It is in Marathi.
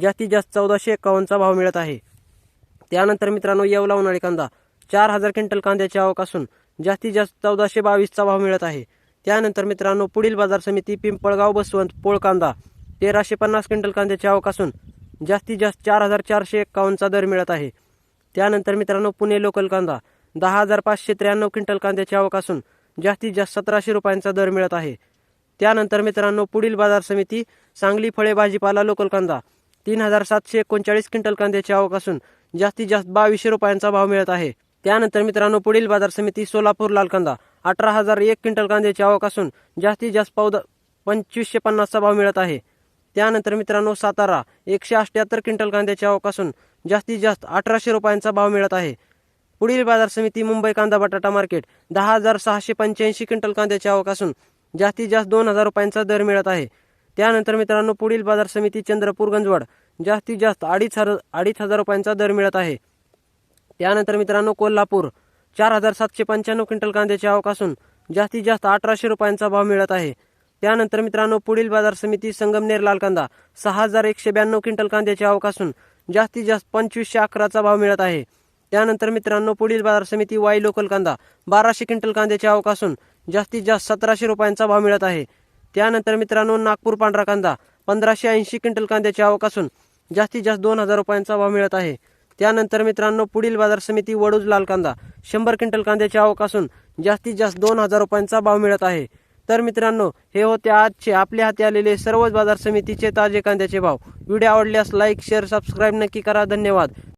जास्तीत जास्त चौदाशे एकावन्नचा भाव मिळत आहे. त्यानंतर मित्रांनो येवला उन्हाळी कांदा. चार हजार क्विंटल कांद्याची आवक असून जास्तीत जास्त चौदाशे बावीसचा भाव मिळत आहे. त्यानंतर मित्रांनो पुढील बाजार समिती पिंपळगाव बसवंत पोळ कांदा. तेराशे पन्नास क्विंटल कांद्याची आवक असून जास्तीत जास्त चार हजार चारशे एक्कावन्नचा दर मिळत आहे. त्यानंतर मित्रांनो पुणे लोकल कांदा. दहा हजार पाचशे त्र्याण्णव क्विंटल कांद्याची आवक असून जास्तीत जास्त सतराशे रुपयांचा दर मिळत आहे. त्यानंतर मित्रांनो पुढील बाजार समिती सांगली फळे भाजीपाला लोकल कांदा. तीन हजार सातशे एकोणचाळीस क्विंटल कांद्याची आवक असून जास्तीत जास्त बावीसशे रुपयांचा भाव मिळत आहे. त्यानंतर मित्रांनो पुढील बाजार समिती सोलापूर लाल कांदा अठरा हजार एक क्विंटल कांद्याची आवक असून जास्तीत जास्त पौदा पंचवीसशे पन्नासचा भाव मिळत आहे. त्यानंतर मित्रांनो सातारा एकशे अठ्याहत्तर क्विंटल कांद्याची आवक असून जास्तीत जास्त अठराशे रुपयांचा भाव मिळत आहे. पुढील बाजार समिती मुंबई कांदा बटाटा मार्केट दहा हजार सहाशे पंच्याऐंशी क्विंटल कांद्याची आवक असून जास्तीत जास्त दोन हजार रुपयांचा दर मिळत आहे. त्यानंतर मित्रांनो पुढील बाजार समिती चंद्रपूर गंजवाड जास्तीत जास्त अडीच हजार अडीच हजार रुपयांचा दर मिळत आहे. त्यानंतर मित्रांनो कोल्हापूर चार हजार सातशे पंच्याण्णव क्विंटल कांद्याची आवक असून जास्तीत जास्त अठराशे रुपयांचा भाव मिळत आहे. त्यानंतर मित्रांनो पुढील बाजार समिती संगमनेर लाल कांदा सहा हजार एकशे ब्याण्णव क्विंटल कांद्याची आवक असून जास्तीत जास्त पंचवीसशे अकराचा भाव मिळत आहे. त्यानंतर मित्रांनो पुढील बाजार समिती वाई लोकल कांदा बाराशे क्विंटल कांद्याची आवक असून जास्तीत जास्त सतराशे रुपयांचा भाव मिळत आहे. त्यानंतर मित्रांनो नागपूर पांढरा कांदा पंधराशे ऐंशी क्विंटल कांद्याची आवक असून जास्तीत जास्त दोन हजार रुपयांचा भाव मिळत आहे. त्यानंतर मित्रांनो पुढील बाजार समिती वडूज लाल कांदा शंभर क्विंटल कांद्याची आवक असून जास्तीत जास्त दोन हजार रुपयांचा भाव मिळत आहे. तर मित्रांनो हे होते आजचे आपल्या हाती आलेले सर्वच बाजार समितीचे ताजे कांद्याचे भाव. व्हिडिओ आवडल्यास लाईक शेअर सबस्क्राईब नक्की करा. धन्यवाद.